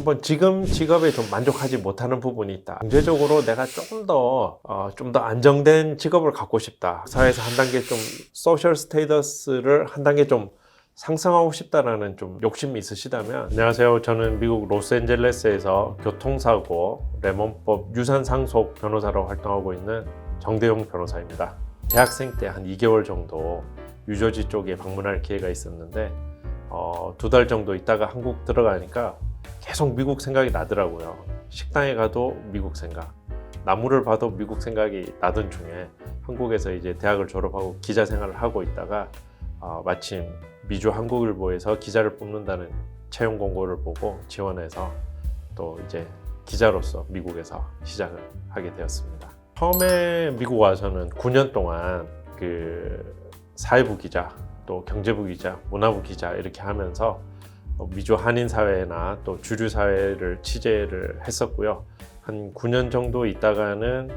한번 지금 직업에 좀 만족하지 못하는 부분이 있다. 경제적으로 내가 조금 더, 어, 좀 더 안정된 직업을 갖고 싶다. 사회에서 한 단계 좀 소셜 스테이터스를 한 단계 좀 상승하고 싶다라는 좀 욕심이 있으시다면 안녕하세요. 저는 미국 로스앤젤레스에서 교통사고, 레몬법, 유산상속 변호사로 활동하고 있는 정대용 변호사입니다. 대학생 때 한 2개월 정도 유저지 쪽에 방문할 기회가 있었는데 어, 두 달 정도 있다가 한국 들어가니까 계속 미국 생각이 나더라고요. 식당에 가도 미국 생각, 나무를 봐도 미국 생각이 나던 중에 한국에서 이제 대학을 졸업하고 기자 생활을 하고 있다가 어, 마침 미주 한국일보에서 기자를 뽑는다는 채용 공고를 보고 지원해서 또 이제 기자로서 미국에서 시작을 하게 되었습니다. 처음에 미국 와서는 9년 동안 그 사회부 기자, 또 경제부 기자, 문화부 기자 이렇게 하면서 미주 한인 사회나 또 주류 사회를 취재를 했었고요. 한 9년 정도 있다가는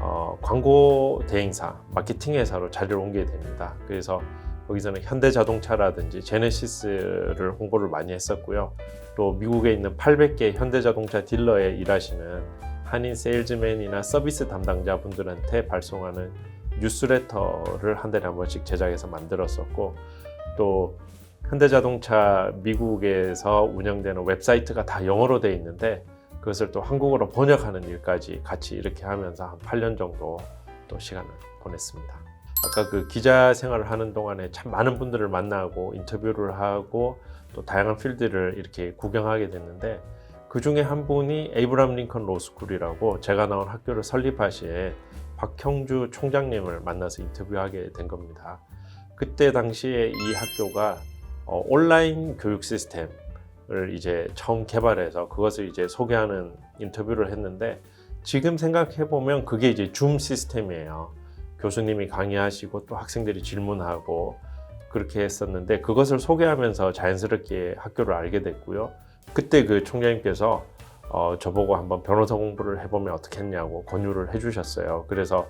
어, 광고 대행사, 마케팅 회사로 자리를 옮기게 됩니다. 그래서 거기서는 현대자동차라든지 제네시스를 홍보를 많이 했었고요. 또 미국에 있는 800개 현대자동차 딜러에 일하시는 한인 세일즈맨이나 서비스 담당자분들한테 발송하는 뉴스레터를 한 달에 한 번씩 제작해서 만들었었고 또 현대자동차 미국에서 운영되는 웹사이트가 다 영어로 돼 있는데 그것을 또 한국어로 번역하는 일까지 같이 이렇게 하면서 한 8년 정도 또 시간을 보냈습니다. 아까 그 기자 생활을 하는 동안에 참 많은 분들을 만나고 인터뷰를 하고 또 다양한 필드를 이렇게 구경하게 됐는데 그 중에 한 분이 에이브람 링컨 로스쿨이라고 제가 나온 학교를 설립하신 박형주 총장님을 만나서 인터뷰하게 된 겁니다. 그때 당시에 이 학교가 어, 온라인 교육 시스템을 이제 처음 개발해서 그것을 이제 소개하는 인터뷰를 했는데 지금 생각해 보면 그게 이제 줌 시스템이에요. 교수님이 강의하시고 또 학생들이 질문하고 그렇게 했었는데 그것을 소개하면서 자연스럽게 학교를 알게 됐고요. 그때 그 총장님께서 어, 저보고 한번 변호사 공부를 해보면 어떻겠냐고 권유를 해주셨어요. 그래서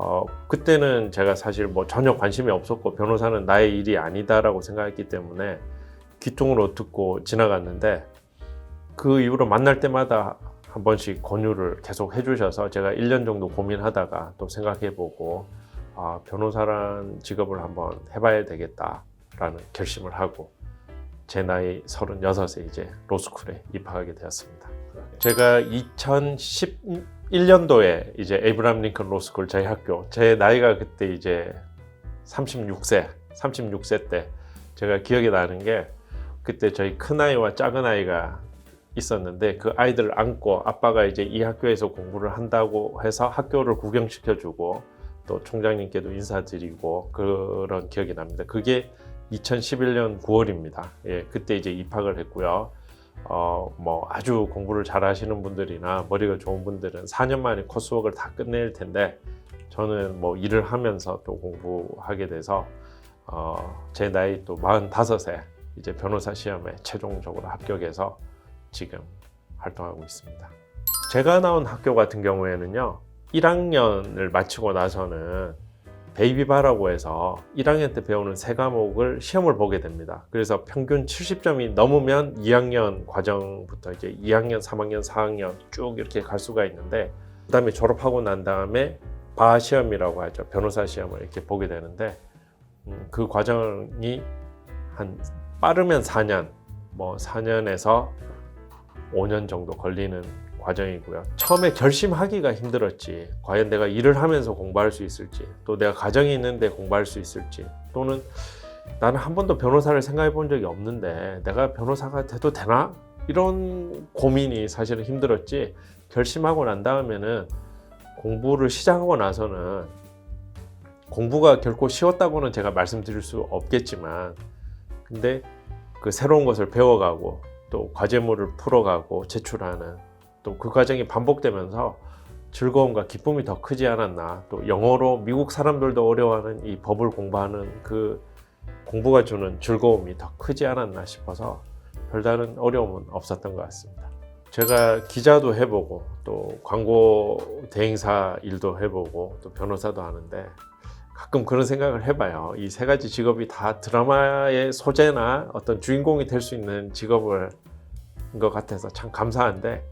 어, 그때는 제가 사실 뭐 전혀 관심이 없었고 변호사는 나의 일이 아니다라고 생각했기 때문에 귀통으로 듣고 지나갔는데 그 이후로 만날 때마다 한 번씩 권유를 계속 해주셔서 제가 1년 정도 고민하다가 또 생각해보고 아, 변호사란 직업을 한번 해봐야 되겠다라는 결심을 하고 제 나이 36에 이제 로스쿨에 입학하게 되었습니다. 제가 2011년도에 이제 에이브람 링컨 로스쿨 저희 학교 제 나이가 그때 이제 36세 36세 때 제가 기억이 나는 게 그때 저희 큰 아이와 작은 아이가 있었는데 그 아이들을 안고 아빠가 이제 이 학교에서 공부를 한다고 해서 학교를 구경시켜주고 또 총장님께도 인사드리고 그런 기억이 납니다. 그게 2011년 9월입니다. 예, 그때 이제 입학을 했고요. 어, 뭐 아주 공부를 잘 하시는 분들이나 머리가 좋은 분들은 4년 만에 코스웍을 다 끝낼 텐데 저는 뭐 일을 하면서 또 공부하게 돼서 어, 제 나이 또 45세 이제 변호사 시험에 최종적으로 합격해서 지금 활동하고 있습니다. 제가 나온 학교 같은 경우에는요. 1학년을 마치고 나서는 베이비바라고 해서 1학년 때 배우는 세 과목을 시험을 보게 됩니다. 그래서 평균 70점이 넘으면 2학년 과정부터 이제 2학년, 3학년, 4학년 쭉 이렇게 갈 수가 있는데 그 다음에 졸업하고 난 다음에 바 시험이라고 하죠. 변호사 시험을 이렇게 보게 되는데 음, 그 과정이 한 빠르면 4년, 뭐 4년에서 5년 정도 걸리는 과정이고요. 처음에 결심하기가 힘들었지. 과연 내가 일을 하면서 공부할 수 있을지, 또 내가 가정이 있는데 공부할 수 있을지, 또는 나는 한 번도 변호사를 생각해 본 적이 없는데 내가 변호사가 돼도 되나? 이런 고민이 사실은 힘들었지. 결심하고 난 다음에는 공부를 시작하고 나서는 공부가 결코 쉬웠다고는 제가 말씀드릴 수 없겠지만, 근데 그 새로운 것을 배워가고 또 과제물을 풀어가고 제출하는 또 그 과정이 반복되면서 즐거움과 기쁨이 더 크지 않았나 또 영어로 미국 사람들도 어려워하는 이 법을 공부하는 그 공부가 주는 즐거움이 더 크지 않았나 싶어서 별다른 어려움은 없었던 것 같습니다. 제가 기자도 해보고 또 광고 대행사 일도 해보고 또 변호사도 하는데 가끔 그런 생각을 해봐요. 이 세 가지 직업이 다 드라마의 소재나 어떤 주인공이 될 수 있는 직업을 것 같아서 참 감사한데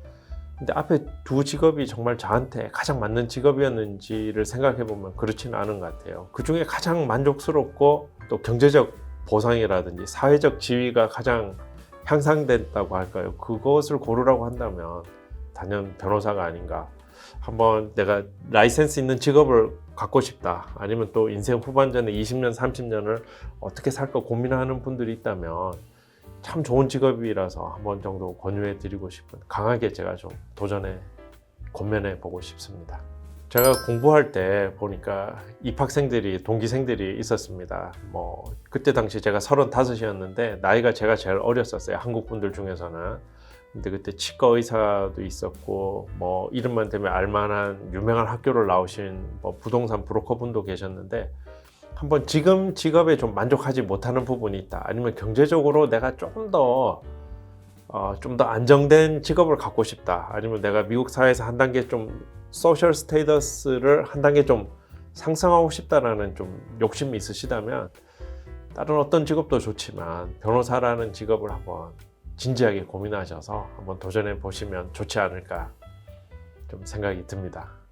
근데 앞에 두 직업이 정말 저한테 가장 맞는 직업이었는지를 생각해 보면 그렇지는 않은 것 같아요. 그 중에 가장 만족스럽고 또 경제적 보상이라든지 사회적 지위가 가장 향상됐다고 할까요? 그것을 고르라고 한다면 단연 변호사가 아닌가. 한번 내가 라이센스 있는 직업을 갖고 싶다. 아니면 또 인생 후반전에 20년, 30년을 어떻게 살까 고민하는 분들이 있다면 참 좋은 직업이라서 한 번 정도 권유해 드리고 싶은 강하게 제가 좀 도전해 권면해 보고 싶습니다. 제가 공부할 때 보니까 입학생들이 동기생들이 있었습니다. 뭐 그때 당시 제가 35이었는데 나이가 제가 제일 어렸었어요. 한국 분들 중에서는. 근데 그때 치과 의사도 있었고 뭐 이름만 되면 알만한 유명한 학교를 나오신 뭐 부동산 브로커 분도 계셨는데 한번 지금 직업에 좀 만족하지 못하는 부분이 있다. 아니면 경제적으로 내가 조금 더 어, 좀 더 안정된 직업을 갖고 싶다. 아니면 내가 미국 사회에서 한 단계 좀 소셜 스테이터스를 한 단계 좀 상승하고 싶다라는 좀 욕심이 있으시다면 다른 어떤 직업도 좋지만 변호사라는 직업을 한번 진지하게 고민하셔서 한번 도전해 보시면 좋지 않을까 좀 생각이 듭니다.